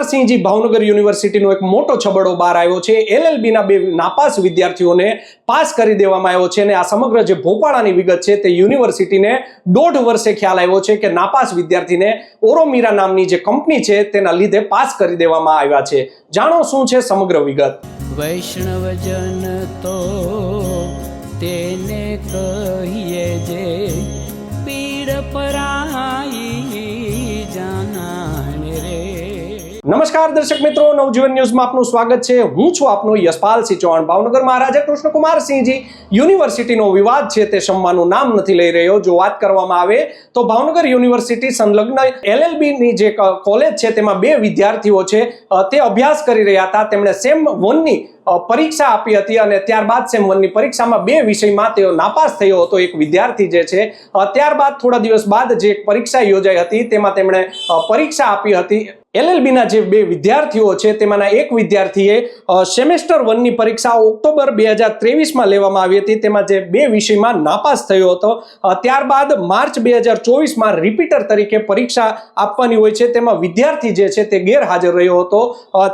કુમારસિંહજી ભાવનગર યુનિવર્સિટીનો એક મોટો છબડો બહાર આવ્યો છે. એલએલબીના બે નાપાસ વિદ્યાર્થીઓને પાસ કરી દેવામાં આવ્યો છે અને આ સમગ્ર જે ભોપાળાની વિગત છે તે યુનિવર્સિટીને દોઢ વર્ષે ખ્યાલ આવ્યો છે કે નાપાસ વિદ્યાર્થીને ઓરોમીરા નામની જે કંપની છે તેના લીધે પાસ કરી દેવામાં આવ્યા છે. જાણો શું છે સમગ્ર વિગત? વૈષ્ણવજન તો તેને કહીએ જે પીડ પરાઈ નમસ્કાર દર્શક મિત્રો, નવજીવન ન્યૂઝમાં આપનું સ્વાગત છે. હું છું આપનો યશપાલસિંહ ચૌહાણ. ભાવનગર મહારાજા કૃષ્ણકુમારસિંહજી યુનિવર્સિટીનો વિવાદ છે તે શમવાનું નામ નથી લઈ રહ્યો. જો વાત કરવામાં આવે તો ભાવનગર યુનિવર્સિટી સંલગ્ન એલએલબીની જે કોલેજ છે તેમાં બે વિદ્યાર્થીઓ છે. તે અભ્યાસ કરી રહ્યા હતા. તેમણે સેમ વનની પરીક્ષા આપી હતી અને ત્યારબાદ સેમ વનની પરીક્ષામાં બે વિષયમાં તેઓ નાપાસ થયો હતો. એક વિદ્યાર્થી જે છે ત્યારબાદ થોડા દિવસ બાદ જે પરીક્ષા યોજાઈ હતી, તેમાં તેમણે પરીક્ષા આપી હતી. એલએલબીના જે બે વિદ્યાર્થીઓ છે, તેમાંના એક વિદ્યાર્થીએ સેમેસ્ટર વનની પરીક્ષા ઓક્ટોબર બે હજાર ત્રેવીસમાં લેવામાં આવી હતી. તેમાં જે બે વિષયમાં નાપાસ થયો હતો. ત્યારબાદ માર્ચ બે હજાર ચોવીસમાં રિપીટર તરીકે પરીક્ષા આપવાની હોય છે. તેમાં વિદ્યાર્થી જે છે, તે ગેરહાજર રહ્યો હતો.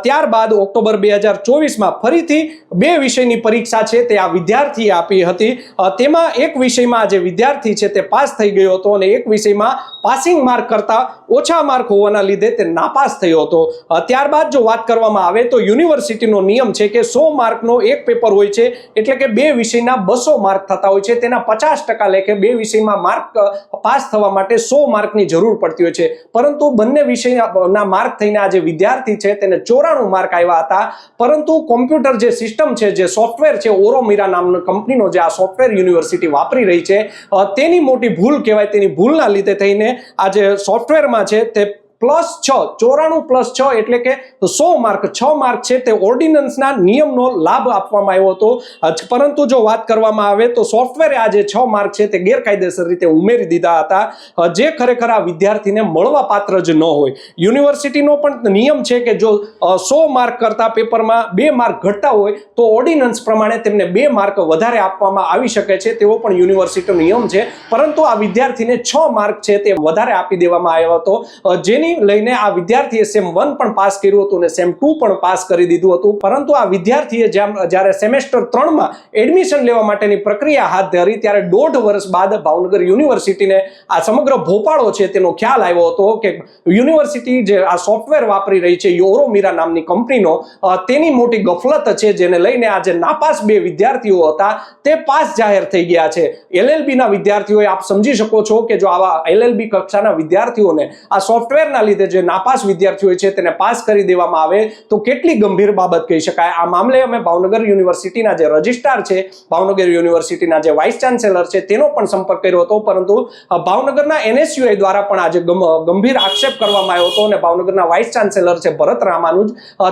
ત્યારબાદ ઓક્ટોબર બે હજાર ચોવીસમાં ફરીથી બે વિષયની પરીક્ષા છે તે આ વિદ્યાર્થીએ આપી હતી. તેમાં એક વિષયમાં જે વિદ્યાર્થી છે તે પાસ થઈ ગયો હતો અને એક વિષયમાં પાસિંગ માર્ક કરતા ઓછા માર્ક હોવાના લીધે તે નાપાસ થયો હતો. ત્યારબાદ જો વાત કરવામાં આવે તો યુનિવર્સિટીનો નિયમ છે કે સો માર્કનો એક પેપર હોય છે એટલે કે બે વિષયના બસો માર્ક થતા હોય છે. તેના પચાસ ટકા લેખે બે વિષયમાં માર્ક પાસ થવા માટે સો માર્કની જરૂર પડતી હોય છે. પરંતુ બંને વિષયના માર્ક થઈને આ જે વિદ્યાર્થી છે તેને ચોરાણું માર્ક આવ્યા હતા. પરંતુ કોમ્પ્યુટર જે સિસ્ટમ છે, જે સોફ્ટવેર છે, ઓરોમીરા નામનો કંપનીનો જે આ સોફ્ટવેર યુનિવર્સિટી વાપરી રહી છે તેની મોટી ભૂલ કહેવાય, તેની ભૂલના લીધે થઈને આ જે સોફ્ટવેરમાં છે, તે પ્લસ છ ચોરાણું પ્લસ છ એટલે કે સો માર્ક છ માર્ક છે તે ઓર્ડિનન્સના નિયમનો લાભ આપવામાં આવ્યો હતો. પરંતુ જો વાત કરવામાં આવે તો સોફ્ટવેરે આ જે છ માર્ક છે તે ગેરકાયદેસર રીતે ઉમેરી દીધા હતા. જે ખરેખર આ વિદ્યાર્થીને મળવા પાત્ર જ ન હોય. યુનિવર્સિટીનો પણ નિયમ છે કે જો સો માર્ક કરતા પેપરમાં બે માર્ક ઘટતા હોય તો ઓર્ડિનન્સ પ્રમાણે તેમને બે માર્ક વધારે આપવામાં આવી શકે છે તેવો પણ યુનિવર્સિટીનો નિયમ છે. પરંતુ આ વિદ્યાર્થીને છ માર્ક છે તે વધારે આપી દેવામાં આવ્યો હતો. અ, જેની લઈને આ વિદ્યાર્થીએ સેમ વન પણ પાસ કર્યું હતું અને સેમ ટુ પણ પાસ કરી દીધું હતું. પરંતુ આ વિદ્યાર્થીએ જ્યારે સેમેસ્ટર ત્રણમાં એડમિશન લેવા માટેની પ્રક્રિયા હાથ ધરી, ત્યારે દોઢ વર્ષ બાદ ભાવનગર યુનિવર્સિટીને આ સમગ્ર ભોપાળો છે તેનો ખ્યાલ આવ્યો હતો કે યુનિવર્સિટી જે આ સોફ્ટવેર વાપરી રહી છે યોરોમીરા નામની કંપનીનો તેની મોટી ગફલત છે, જેને લઈને આ જે નાપાસ બે વિદ્યાર્થીઓ હતા, તે પાસ જાહેર થઈ ગયા છે. એલએલબી ના વિદ્યાર્થીઓએ આપ સમજી શકો છો કે જો આવા એલએલબી કક્ષાના વિદ્યાર્થીઓને આ સોફ્ટવેરના લીધે જે નાપાસ વિદ્યાર્થીઓ છે તેને પાસ કરી દેવામાં આવે, તો કેટલી ગંભીર બાબત કહી શકાય? આ મામલે અમે ભાવનગર યુનિવર્સિટીના જે રજિસ્ટ્રાર છે, ભાવનગર યુનિવર્સિટીના જે વાઇસ ચાન્સેલર છે, તેનો પણ સંપર્ક કર્યો હતો. પરંતુ ભાવનગરના એનએસયુઆઈ દ્વારા પણ આજે ગંભીર આક્ષેપ કરવામાં આવ્યો હતો અને ભાવનગરના વાઇસ ચાન્સેલર છે ભરત રામાનુજ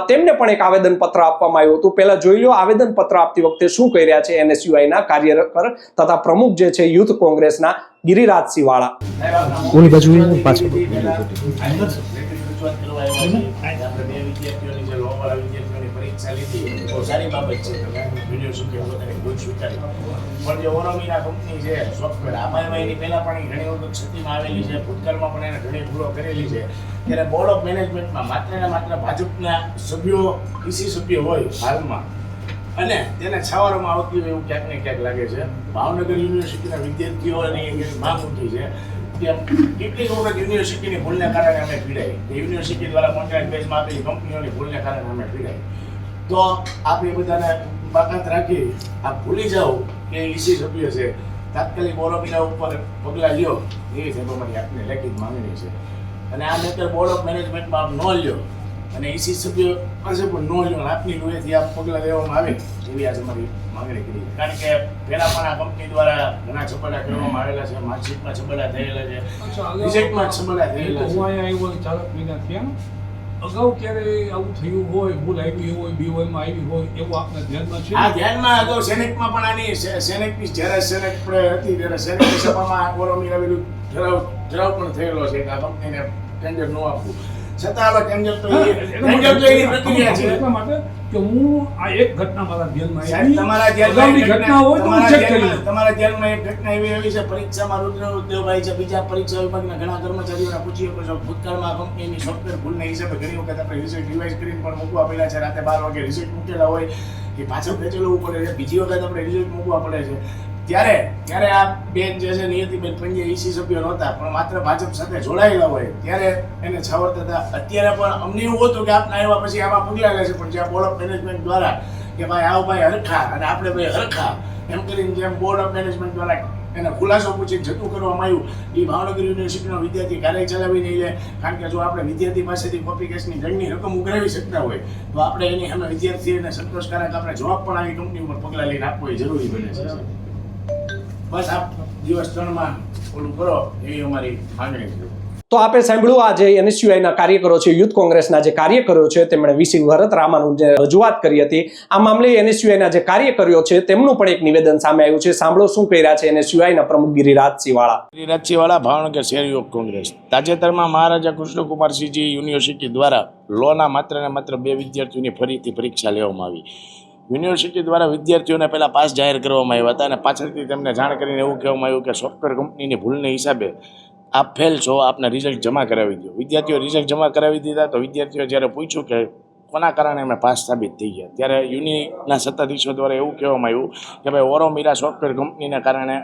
તેમને પણ એક આવેદન પત્ર આપવામાં આવ્યું હતું. પહેલા જોઈ લો આવેદન પત્ર આપતી વખતે શું કહી રહ્યા છે એનએસયુઆઈના કાર્યકર તથા પ્રમુખ જે છે યુથ કોંગ્રેસના. ગિરિરાજસિંહ વાળા ઓલી બાજુ પાછળ પરીક્ષા લીધી સારી બાબત છે યુનિવર્સિટી પોતાની ભૂલ સ્વીકારી પણ જે ઓરોમીના કંપની છે સોફ્ટવેર આમાં એમાં એની પહેલા પણ ઘણી વખત ક્ષતિમાં આવેલી છે ભૂતકાળમાં પણ એને ઘણી ભૂલો કરેલી છે ત્યારે બોર્ડ ઓફ મેનેજમેન્ટમાં માત્ર ને માત્ર ભાજપના સભ્યો ઈસી સભ્ય હોય હાલમાં અને તેને છાવરમાં આવતી હોય એવું ક્યાંક ને ક્યાંક લાગે છે. ભાવનગર યુનિવર્સિટીના વિદ્યાર્થીઓની એક માંગ ઉઠી છે કે કેટલીક વખત યુનિવર્સિટીની ભૂલને કારણે અમે પીડાઈ કે યુનિવર્સિટી દ્વારા કોન્ટ્રાક્ટ બેઝમાં આપેલી કંપનીઓની ભૂલને કારણે અમે પીડાઈ તો આપણે બધાને બાકાત રાખી આપ ભૂલી જાઓ કે ઈસી સભ્ય છે. તાત્કાલિક ઓરોમીના ઉપર પગલાં લ્યો. એવી છે અમારી આપને લેખિત માંગણી છે. અને આ મેટર બોર્ડ ઓફ મેનેજમેન્ટમાં આપ ન લ્યો. અને ઈસી સભ્યો પાસે પણ ન અને આપની લોહીથી આ પગલાં લેવામાં આવે. એવી આજે મારી માંગણી કરી. કારણ કે પહેલા પણ આ કંપની દ્વારા ઘણા છબડા કરવામાં આવેલા છે માર્કશીટમાં છબડા થયેલા છે રિઝલ્ટમાં છબડા થયેલા છે. હું અહીંયા આવ્યો ચાલક મહિના થયા અગાઉ ક્યારે આવું થયું હોય ભૂલ આવી હોય બીઓએમાં આવી હોય એવું આપના ધ્યાનમાં છે? આ ધ્યાનમાં અગાઉ સેનેકમાં પણ આની સે- સેનેટની જ્યારે આપણે હતી ત્યારે સેનેટની સભામાં ઓરોમીના વિરુદ્ધ ઠરાવ ઠરાવ પણ થયેલો છે કે આ કંપનીને ટેન્ડર ન આપવું. છતાં હવે ટેન્ડર તો એ- હા, એના ટેન્ડર તો એની પ્રક્રિયા છે. એટલા માટે કે હું આ એક ઘટના મારા ધ્યાનમાં આવી. તમારા ધ્યાનમાં અગાઉની એક ઘટના હોય તો હું ચેક કરી તમારા ધ્યાનમાં એક ઘટના એવી આવી છે પરીક્ષામાં રુદ્રદેવભાઈ છે બીજા પરીક્ષા વિભાગના ઘણા કર્મચારીઓને પૂછી શકો છો. ભૂતકાળમાં કંપનીની સોફ્ટવેર ભૂલના હિસાબે ઘણી વખત આપણે રિઝલ્ટ રિવાઇઝ કરીને પણ મૂકવા પડ્યા છે. રાતે બાર વાગે રિઝલ્ટ મૂકેલા હોય કે પાછળ ખેંચેલું પડે છે. બીજી વખત આપણે રિઝલ્ટ મૂકવા પડે છે. ત્યારે ત્યારે આ બેન જે છે નિયતિબેન પંડ્યા ઈસી સભ્યો નહોતા, પણ માત્ર ભાજપ સાથે જોડાયેલા હોય, ત્યારે એને છાવરતા હતા અત્યારે પણ અમને એવું હતું કે આપના આવ્યા પછી આમાં પગલાં લે છે પણ જ્યાં બોર્ડ ઓફ મેનેજમેન્ટ દ્વારા કે ભાઈ આવો ભાઈ હરખા અને આપણે ભાઈ હરખા, એમ કરીને જેમ બોર્ડ ઓફ મેનેજમેન્ટ દ્વારા એને ખુલાસો પૂછીને જતું કરવામાં આવ્યું એ ભાવનગર યુનિવર્સિટીનો વિદ્યાર્થી કાર્ય ચલાવી નહીં લે, કારણ કે જો આપણે વિદ્યાર્થી પાસેથી કોપી કેસની દંડની રકમ ઉઘરાવી શકતા હોય, તો આપણે એની અમે વિદ્યાર્થીઓને સંતોષકારક આપણે જવાબ પણ આવી કંપની ઉપર પગલાં લઈને આપવો એ જરૂરી બને છે. બસ આપ દિવસ ત્રણમાં ઓલું કરો એવી અમારી માંગણી છે. તો આપે સાંભળ્યું આ જે એનએસયુઆઈના કાર્યકરો છે યુથ કોંગ્રેસના જે કાર્યકરો છે તેમણે વીસી ભરત રામાનું જે રજૂઆત કરી હતી આ મામલે એનએસયુઆઈના જે કાર્યકરો છે તેમનું પણ એક નિવેદન સામે આવ્યું છે. સાંભળો શું કહી રહ્યા છે એનએસયુઆઈના પ્રમુખ ગિરિરાજસિંહ ગિરિરાજ રાજ્યવાળા ભાવનગર શહેર યુવક કોંગ્રેસ. તાજેતરમાં મહારાજા કૃષ્ણકુમારસિંહજી યુનિવર્સિટી દ્વારા લોના માત્ર ને માત્ર બે વિદ્યાર્થીઓની ફરીથી પરીક્ષા લેવામાં આવી. યુનિવર્સિટી દ્વારા વિદ્યાર્થીઓને પહેલાં પાસ જાહેર કરવામાં આવ્યા હતા અને પાછળથી તેમને જાણ કરીને એવું કહેવામાં આવ્યું કે સોફ્ટવેર કંપનીની ભૂલને હિસાબે આપ ફેલ છો, આપને રિઝલ્ટ જમા કરાવી દો વિદ્યાર્થીઓ રિઝલ્ટ જમા કરાવી દીધા તો વિદ્યાર્થીઓ જ્યારે પૂછ્યું કે કોના કારણે અમે પાસ સાબિત થઈ ગયા, ત્યારે યુનિના સત્તાધીશો દ્વારા એવું કહેવામાં આવ્યું કે ભાઈ ઓરોમીરા સોફ્ટવેર કંપનીને કારણે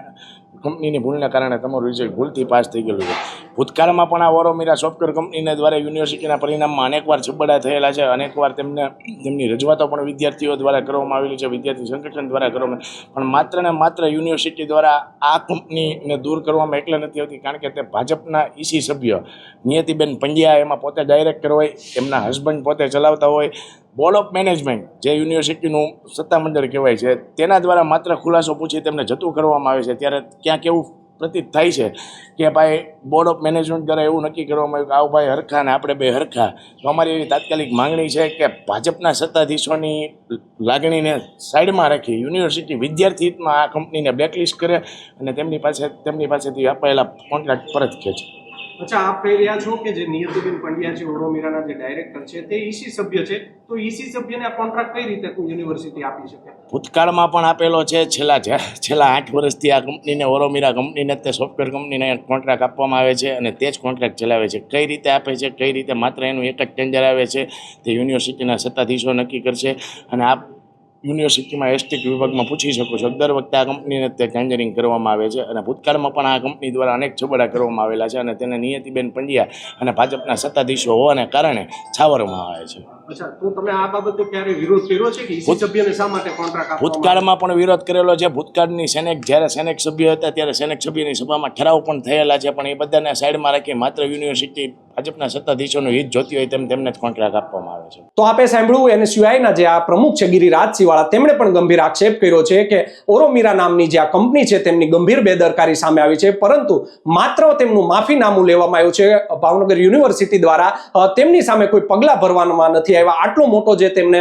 કંપનીની ભૂલને કારણે તમારું રિઝલ્ટ ભૂલથી પાસ થઈ ગયેલું છે. ભૂતકાળમાં પણ આ વરોમીરા સોફ્ટવેર કંપનીના દ્વારા યુનિવર્સિટીના પરિણામમાં અનેકવાર છબડા થયેલા છે. અનેકવાર તેમને, તેમની રજૂઆતો પણ વિદ્યાર્થીઓ દ્વારા કરવામાં આવેલી છે, વિદ્યાર્થી સંગઠન દ્વારા કરવામાં પણ માત્ર ને માત્ર યુનિવર્સિટી દ્વારા આ કંપનીને દૂર કરવામાં એટલે નથી આવતી, કારણ કે તે ભાજપના ઈસી સભ્ય. નિયતિબેન પંડ્યા એમાં પોતે ડાયરેક્ટર હોય, એમના હસબન્ડ પોતે ચલાવતા હોય બોર્ડ ઓફ મેનેજમેન્ટ જે યુનિવર્સિટીનું સત્તામંડળ કહેવાય છે, તેના દ્વારા માત્ર ખુલાસો પૂછી તેમને જતું કરવામાં આવે છે. ત્યારે ક્યાંક એવું પ્રતીત થાય છે કે ભાઈ, બોર્ડ ઓફ મેનેજમેન્ટ દ્વારા એવું નક્કી કરવામાં આવ્યું કે આવું ભાઈ હરખા ને આપણે બે હરખા. તો અમારી એવી તાત્કાલિક માંગણી છે કે ભાજપના સત્તાધીશોની લાગણીને સાઈડમાં રાખી યુનિવર્સિટી વિદ્યાર્થી હિતમાં આ કંપનીને બ્લેકલિસ્ટ કરે અને તેમની પાસે તેમની પાસેથી અપાયેલા કોન્ટ્રાક્ટ પરત ખેંચે. અચ્છા, આપ કહી રહ્યા છો કે જે નિયતિબેન પંડ્યા છે ઓરોમીરાના જે ડાયરેક્ટર છે, તે ઈસી સભ્ય છે. તો ઈસી સભ્યને આ કોન્ટ્રાક્ટ કઈ રીતે યુનિવર્સિટી આપી શકે? ભૂતકાળમાં પણ આપેલો છે, છેલ્લા છેલ્લા આઠ વર્ષથી આ કંપનીને ઓરોમીરા કંપનીને તે સોફ્ટવેર કંપનીને કોન્ટ્રાક્ટ આપવામાં આવે છે અને તે જ કોન્ટ્રાક્ટ ચલાવે છે. કઈ રીતે આપે છે, કઈ રીતે માત્ર એનું એક જ ટેન્ડર આવે છે, તે યુનિવર્સિટીના સત્તાધીશો નક્કી કરશે અને આપ યુનિવર્સિટીમાં એસટીક વિભાગમાં પૂછી શકો છો. દર વખતે આ કંપનીને તે કેન્જરિંગ કરવામાં આવે છે અને ભૂતકાળમાં પણ આ કંપની દ્વારા અનેક છબડા કરવામાં આવેલા છે અને તેને નિયતિબેન પંડ્યા અને ભાજપના સત્તાધીશો હોવાને કારણે છાવરવામાં આવે છે. અચ્છા તો તમે આ બાબતે ક્યારે વિરોધ કર્યો છે કે ઈસી સભ્યને શા માટે કોન્ટ્રાક્ટ આપવામાં ભૂતકાળમાં પણ વિરોધ કરેલો છે. ભૂતકાળની સેનેક જ્યારે સેનેક સભ્ય હતા ત્યારે સેનેક સભ્યની સભામાં ઠરાવ પણ થયેલા છે. પણ એ બધાને સાઈડમાં રાખી માત્ર યુનિવર્સિટી ભાજપના સત્તાધીશોનું હિત જોતી હોય તેમ તેમને જ કોન્ટ્રાક્ટ આપવામાં આવે છે. તો આપે સાંભળ્યું સિવાયના જે આ પ્રમુખ છે ગિરિરાજસિંહ વાળા તેમણે પણ ગંભીર આક્ષેપ કર્યો છે કે ઓરોમીરા નામની જે આ કંપની છે તેમની ગંભીર બેદરકારી સામે આવી છે. પરંતુ માત્ર તેમનું માફીનામું લેવામાં આવ્યું છે. ભાવનગર યુનિવર્સિટી દ્વારા તેમની સામે કોઈ પગલાં ભરવામાં નથી આવ્યા. આટલો મોટો જે તેમને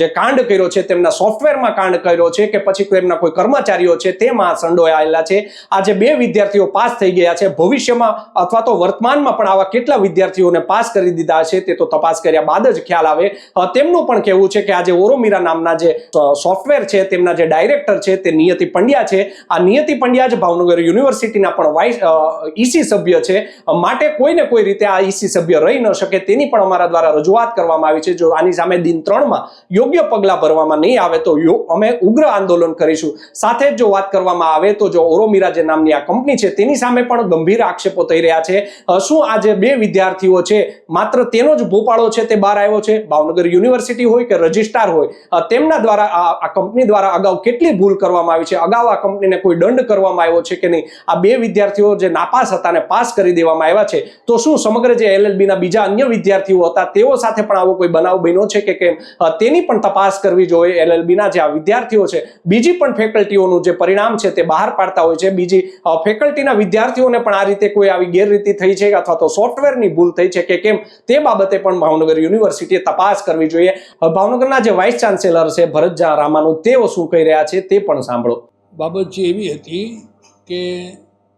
જે કાંડ કર્યો છે, તેમના સોફ્ટવેરમાં કાંડ કર્યો છે કે પછી તેમના કોઈ કર્મચારીઓ છે, તેમાં સંડોવાયેલા છે. આ જે બે વિદ્યાર્થીઓ પાસ થઈ ગયા છે, ભવિષ્યમાં અથવા તો વર્તમાનમાં પણ આવા કેટલા વિદ્યાર્થીઓને પાસ કરી દીધા છે તે તો તપાસ કર્યા બાદ જ ખ્યાલ આવે. તેમનું પણ કહેવું છે કે આ જે ઓરોમીરા નામના જે સોફ્ટવેર છે, તેમના જે ડાયરેક્ટર છે તે નિયતિ પંડ્યા છે. આ નિયતિ પંડ્યા જ ભાવનગર યુનિવર્સિટીના પણ વાઇસ ઈસી સભ્ય છે. માટે કોઈને કોઈ રીતે આ ઈસી સભ્ય રહી ન શકે તેની પણ અમારા દ્વારા રજૂઆત કરવામાં આવી છે. જો આની સામે દિન ત્રણમાં યોગ્ય પગલાં ભરવામાં નહીં આવે તો અમે ઉગ્ર આંદોલન કરીશું. સાથે જ જો વાત કરવામાં આવે તો જો ઓરોમીરા જે નામની આ કંપની છે તેની સામે પણ ગંભીર આક્ષેપો થઈ રહ્યા છે. શું આ જે બે વિદ્યાર્થીઓ છે, માત્ર તેનો જ ભોપાળો છે તે બહાર આવ્યો છે? ભાવનગર યુનિવર્સિટી હોય કે રજિસ્ટ્રાર હોય? તેમના દ્વારા આ કંપની દ્વારા અગાઉ કેટલી ભૂલ કરવામાં આવી છે? અગાઉ આ કંપનીને કોઈ દંડ કરવામાં આવ્યો છે કે નહીં? આ બે વિદ્યાર્થીઓ જે નાપાસ હતા ને પાસ કરી દેવામાં આવ્યા છે, તો શું સમગ્ર જે એલએલબીના બીજા અન્ય વિદ્યાર્થીઓ હતા, તેઓ સાથે પણ આવો કોઈ બનાવ બન્યો છે કે કેમ? તેની પણ તપાસ કરવી જોઈએ. એલએલબીના જે આ વિદ્યાર્થીઓ છે, બીજી પણ ફેકલ્ટીઓનું જે પરિણામ છે તે બહાર પાડતા હોય છે. બીજી ફેકલ્ટીના વિદ્યાર્થીઓને પણ આ રીતે કોઈ આવી ગેરરીતિ થઈ છે અથવા તો સોફ્ટવેરની ભૂલ થઈ છે કે કેમ? તે બાબતે પણ ભાવનગર યુનિવર્સિટીએ તપાસ કરવી જોઈએ. ભાવનગરના જે વાઇસ ચાન્સેલર છે ભરત રામાનું, તેઓ શું કહી રહ્યા છે તે પણ સાંભળો. બાબત જે એવી હતી કે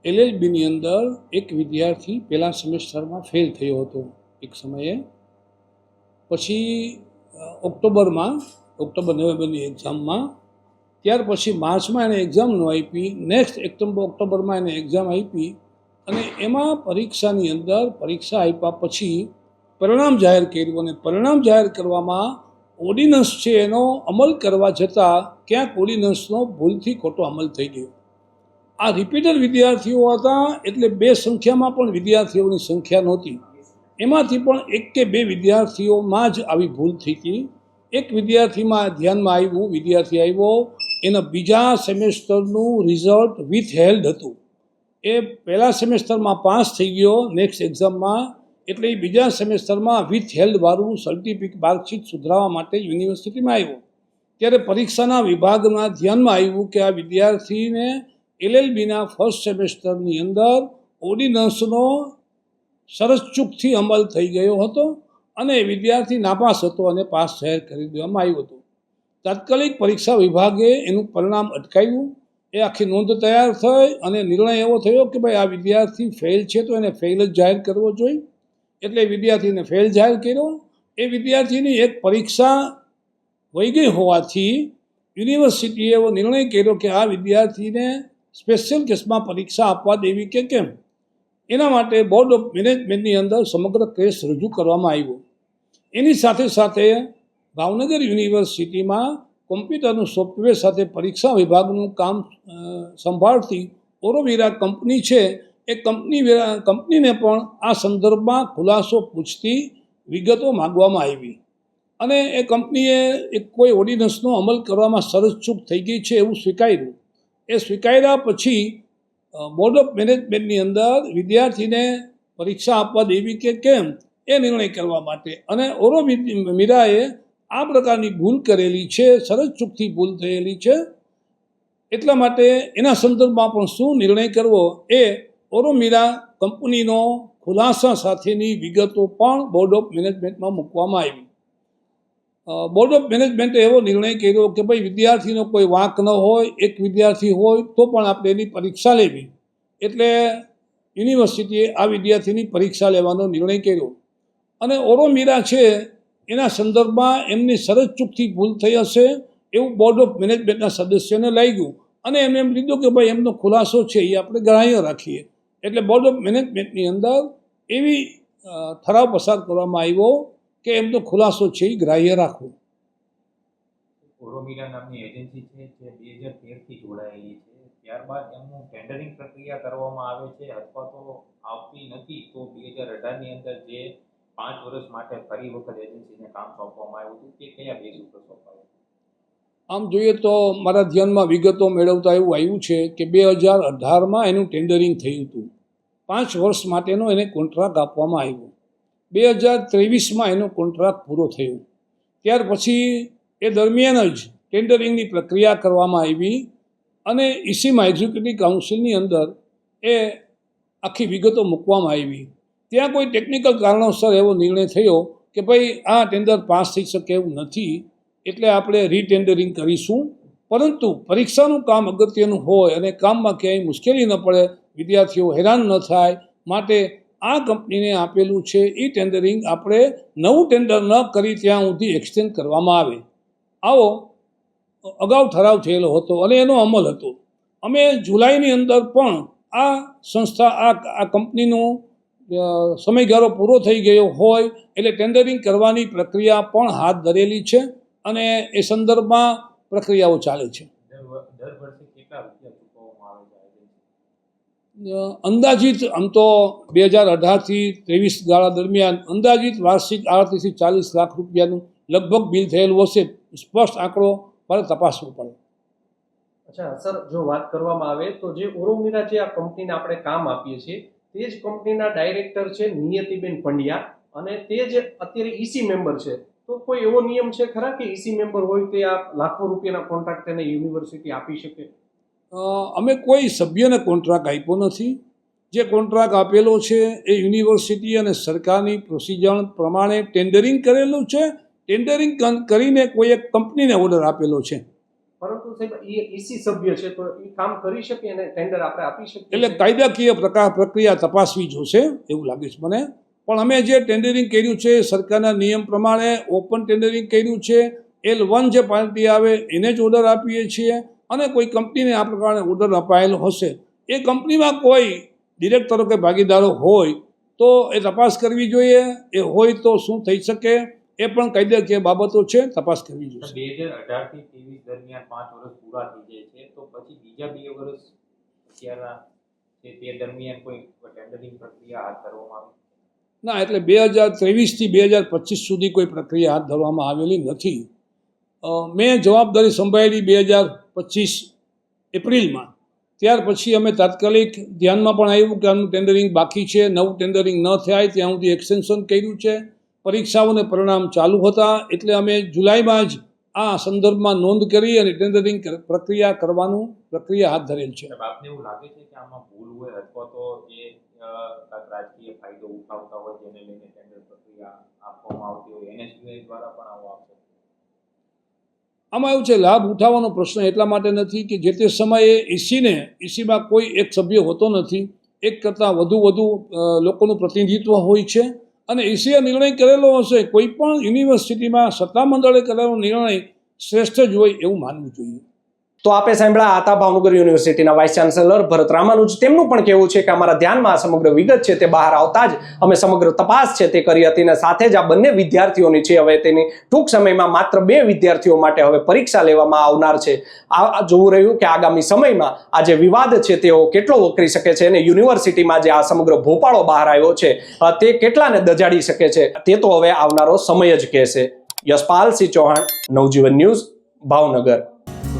એલએલબીની અંદર એક વિદ્યાર્થી પહેલાં સેમેસ્ટરમાં ફેલ થયો હતો. એક સમયે પછી ઓક્ટોબરમાં, ઓક્ટોબર, નવેમ્બરની એક્ઝામમાં ત્યાર પછી માર્ચમાં એને એક્ઝામ ન આપી નેક્સ્ટ ઓક્ટોબર ઓક્ટોબરમાં એને એક્ઝામ આપી અને એમાં પરીક્ષાની અંદર પરીક્ષા આપ્યા પછી પરિણામ જાહેર કર્યું અને પરિણામ જાહેર કરવામાં ઓર્ડિનન્સ છે એનો અમલ કરવા છતાં ક્યાંક ઓર્ડિનન્સનો ભૂલથી ખોટો અમલ થઈ ગયો. આ રિપીટર વિદ્યાર્થીઓ હતા એટલે બે સંખ્યામાં પણ વિદ્યાર્થીઓની સંખ્યા નહોતી. એમાંથી પણ એક કે બે વિદ્યાર્થીઓમાં જ આવી ભૂલ થઈ હતી એક વિદ્યાર્થીમાં ધ્યાનમાં આવ્યું, વિદ્યાર્થી આવ્યો, એના બીજા સેમેસ્ટરનું રિઝલ્ટ વિથ હેલ્ડ હતું. એ પહેલા સેમેસ્ટરમાં પાસ થઈ ગયો નેક્સ્ટ એક્ઝામમાં એટલે એ બીજા સેમેસ્ટરમાં વિથ હેલ્ડવાળું સર્ટિફિકેટ માર્કશીટ સુધરાવવા માટે યુનિવર્સિટીમાં આવ્યો. ત્યારે પરીક્ષાના વિભાગમાં ધ્યાનમાં આવ્યું કે આ વિદ્યાર્થીને એલએલબીના ફર્સ્ટ સેમેસ્ટરની અંદર ઓર્ડિનન્સનો સરસચૂકથી અમલ થઈ ગયો હતો અને વિદ્યાર્થી નાપાસ હતો અને પાસ જાહેર કરી દેવામાં આવ્યું હતું. તાત્કાલિક પરીક્ષા વિભાગે એનું પરિણામ અટકાવ્યું. એ આખી નોંધ તૈયાર થઈ અને નિર્ણય એવો થયો કે ભાઈ આ વિદ્યાર્થી ફેલ છે તો એને ફેલ જ જાહેર કરવો જોઈએ. એટલે વિદ્યાર્થીને ફેલ જાહેર કર્યો. એ વિદ્યાર્થીની એક પરીક્ષા વહી ગઈ હોવાથી યુનિવર્સિટીએ એવો નિર્ણય કર્યો કે આ વિદ્યાર્થીને સ્પેશિયલ કેસમાં પરીક્ષા આપવા દેવી કે કેમ? એના માટે બોર્ડ ઓફ મેનેજમેન્ટની અંદર સમગ્ર કેસ રજૂ કરવામાં આવ્યો. એની સાથે સાથે ભાવનગર યુનિવર્સિટીમાં કોમ્પ્યુટરનું સોફ્ટવેર સાથે પરીક્ષા વિભાગનું કામ સંભાળતી ઓરોવીરા કંપની છે. એ કંપની કંપનીને પણ આ સંદર્ભમાં ખુલાસો પૂછતી વિગતો માગવામાં આવી. અને એ કંપનીએ એક કોઈ ઓર્ડિનન્સનો અમલ કરવામાં સરસ ચૂક થઈ ગઈ છે એવું સ્વીકાર્યું. એ સ્વીકાર્યા પછી બોર્ડ ઓફ મેનેજમેન્ટની અંદર વિદ્યાર્થીને પરીક્ષા આપવા દેવી કે કેમ એ નિર્ણય કરવા માટે. અને ઓરો મીરાએ આ પ્રકારની ભૂલ કરેલી છે, સરસ ચૂકથી ભૂલ થયેલી છે. એટલા માટે એના સંદર્ભમાં પણ શું નિર્ણય કરવો એ ઓરો મીરા કંપનીનો ખુલાસા સાથેની વિગતો પણ બોર્ડ ઓફ મેનેજમેન્ટમાં મૂકવામાં આવી. બોર્ડ ઓફ મેનેજમેન્ટે એવો નિર્ણય કર્યો કે ભાઈ વિદ્યાર્થીનો કોઈ વાંક ન હોય, એક વિદ્યાર્થી હોય તો પણ આપણે એની પરીક્ષા લેવી. એટલે યુનિવર્સિટીએ આ વિદ્યાર્થીની પરીક્ષા લેવાનો નિર્ણય કર્યો. અને ઓરોમીરા છે, એના સંદર્ભમાં એમની સરસ ચૂકથી ભૂલ થઈ હશે એવું બોર્ડ ઓફ મેનેજમેન્ટના સદસ્યને લાગ્યું. અને એમ એમ લીધું કે ભાઈ એમનો ખુલાસો છે, એ આપણે ગ્રાહ્ય રાખીએ. એટલે બોર્ડ ઓફ મેનેજમેન્ટની અંદર એવી ઠરાવ પસાર કરવામાં આવ્યો કે એમનો ખુલાસો છે એ ગ્રાહ્ય રાખવો. ઓરોમીરા નામની એજન્સી છે જે બે હજાર તેરથી જોડાયેલી છે. ત્યારબાદ એમનું ટેન્ડરિંગ પ્રક્રિયા કરવામાં આવે છે અથવા તો આવતી નથી તો બે હજાર અઢારની અંદર જે પાંચ વર્ષ માટે ફરી વખત એજન્સીને કામ સોંપવામાં આવ્યું હતું તે કયા બેઝ ઉપર સોંપાયું? આમ જોઈએ તો મારા ધ્યાનમાં વિગતો મેળવતા એવું આવ્યું છે કે બે હજાર અઢારમાં એનું ટેન્ડરિંગ થયું હતું. પાંચ વર્ષ માટેનો એને કોન્ટ્રાક્ટ આપવામાં આવ્યો. બે હજાર ત્રેવીસમાં એનો કોન્ટ્રાક્ટ પૂરો થયો. ત્યાર પછી એ દરમિયાન જ ટેન્ડરિંગની પ્રક્રિયા કરવામાં આવી અને ઇસીમાં એક્ઝિક્યુટિવ કાઉન્સિલની અંદર એ આખી વિગતો મૂકવામાં આવી. ત્યાં કોઈ ટેકનિકલ કારણોસર એવો નિર્ણય થયો કે ભાઈ આ ટેન્ડર પાસ થઈ શકે એવું નથી, એટલે આપણે રીટેન્ડરિંગ કરીશું. પરંતુ પરીક્ષાનું કામ અગત્યનું હોય અને કામમાં ક્યાંય મુશ્કેલી ન પડે, વિદ્યાર્થીઓ હેરાન ન થાય, માટે આ કંપનીને આપેલું છે એ ટેન્ડરિંગ આપણે નવું ટેન્ડર ન કરી ત્યાં સુધી એક્સટેન્ડ કરવામાં આવે. આવો, અગાઉ ઠરાવ થયેલો હતો અને એનો અમલ હતો. અમે જુલાઈની અંદર પણ આ સંસ્થા, આ આ કંપનીનો સમયગાળો પૂરો થઈ ગયો હોય એટલે ટેન્ડરિંગ કરવાની પ્રક્રિયા પણ હાથ ધરેલી છે અને એ સંદર્ભમાં પ્રક્રિયાઓ ચાલે છે. દર વર્ષે કેટલા રૂપિયા ચૂકવવામાં આવે છે આ એજન્સી અ, અંદાજિત આમ તો બે હજાર અઢારથી ત્રેવીસ ગાળા દરમિયાન અંદાજિત વાર્ષિક આડત્રીસથી ચાલીસ લાખ રૂપિયાનું લગભગ બિલ થયેલું હશે. સ્પષ્ટ આંકડો મારે તપાસવો પડે. અચ્છા, સર, જો વાત કરવામાં આવે તો જે ઓરોમીરા જે આ કંપનીને આપણે કામ આપીએ છીએ, તે જ કંપનીના ડાયરેક્ટર છે નિયતિબેન પંડ્યા અને તે જ અત્યારે ઈસી મેમ્બર છે, તો કોઈ એવો નિયમ છે ખરા કે ઈસી મેમ્બર હોય તે આ લાખો રૂપિયાના કોન્ટ્રાક્ટ તેને યુનિવર્સિટી આપી શકે? અમે કોઈ સભ્યને કોન્ટ્રાક્ટ આપ્યો નથી. જે કોન્ટ્રાક્ટ આપેલો છે એ યુનિવર્સિટી અને સરકારની પ્રોસિજર પ્રમાણે ટેન્ડરિંગ કરેલું છે. ટેન્ડરિંગ કરીને કોઈ એક કંપનીને ઓર્ડર આપેલો છે. પરંતુ સાહેબ એ ઈસી સભ્ય છે તો એ કામ કરી શકે અને ટેન્ડર આપણે આપી શકીએ એટલે કાયદાકીય પ્રકાર પ્રક્રિયા તપાસવી જોશે એવું લાગે છે મને. પણ અમે જે ટેન્ડરિંગ કર્યું છે સરકારના નિયમ પ્રમાણે ઓપન ટેન્ડરિંગ કર્યું છે. એલ વન જે પાર્ટી આવે એને જ ઓર્ડર આપીએ છીએ. અને કોઈ કંપનીને આ પ્રકારનો ઓર્ડર અપાયેલો હશે એ કંપનીમાં કોઈ ડિરેક્ટરો કે ભાગીદારો હોય તો એ તપાસ કરવી જોઈએ એ હોય તો શું થઈ શકે એ પણ કાયદાકીય બાબતો છે તપાસ કરવી જોઈએ. બે હજાર અઢારથી ત્રેવીસ દરમિયાન પાંચ વર્ષ પૂરા થઈ જાય છે તો પછી બીજા બે વર્ષ અત્યારના તે દરમિયાન કોઈ ટેન્ડરિંગ પ્રક્રિયા હાથ ધરવામાં આવી? ના એટલે બે હજાર ત્રેવીસથી બે હજાર પચીસ સુધી કોઈ પ્રક્રિયા હાથ ધરવામાં આવેલી નથી. મેં જવાબદારી સંભાળેલી બે હજાર પચીસ એપ્રિલમાં. ત્યાર પછી અમે તાત્કાલિક ધ્યાનમાં પણ આવ્યું કે આનું ટેન્ડરિંગ બાકી છે, નવું ટેન્ડરિંગ ન થાય ત્યાં સુધી એક્સટેન્શન કર્યું છે. પરીક્ષાઓને પરિણામ ચાલુ હતા એટલે અમે જુલાઈમાં જ આ સંદર્ભમાં નોંધ કરી અને ટેન્ડરિંગ પ્રક્રિયા કરવાનું, પ્રક્રિયા હાથ ધરેલ છે. એવું લાગે છે કે આમાં ભૂલ હોય અથવા તો રાજકીય ફાયદો ઉઠાવતા હોય જેને લઈને ટેન્ડર પ્રક્રિયા આપવામાં આવતી હોય, એનએસયુઆઈ દ્વારા પણ આવો આપશે આમાં એવું છે, લાભ ઉઠાવવાનો પ્રશ્ન એટલા માટે નથી કે જે તે સમયે ઈસીને, ઈસીમાં કોઈ એક સભ્ય હોતો નથી. એક કરતાં વધુ વધુ લોકોનું પ્રતિનિધિત્વ હોય છે અને ઈસીએ નિર્ણય કરેલો હશે, કોઈ પણ યુનિવર્સિટીમાં સત્તામંડળે કરેલો નિર્ણય શ્રેષ્ઠ જ હોય એવું માનવું જોઈએ. તો આપે સાંભળ્યા હતા ભાવનગર યુનિવર્સિટીના વાઇસ ચાન્સેલર ભરત રામાનુજ. તેમનું પણ કહેવું છે કે અમારા ધ્યાનમાં આ સમગ્ર વિગત છે, તે બહાર આવતા જ અમે સમગ્ર તપાસ છે તે કરી હતી અને સાથે જ આ બંને વિદ્યાર્થીઓની છે, હવે તેની ટૂંક સમયમાં માત્ર બે વિદ્યાર્થીઓ માટે હવે પરીક્ષા લેવામાં આવનાર છે. આ જોવું રહ્યું કે આગામી સમયમાં આ જે વિવાદ છે તેઓ કેટલો વકરી શકે છે અને યુનિવર્સિટીમાં જે આ સમગ્ર ભોપાળો બહાર આવ્યો છે તે કેટલાને દજાડી શકે છે? તે તો હવે આવનારો સમય જ કહેશે. યશપાલ સિંહ ચૌહાણ, નવજીવન ન્યૂઝ, ભાવનગર.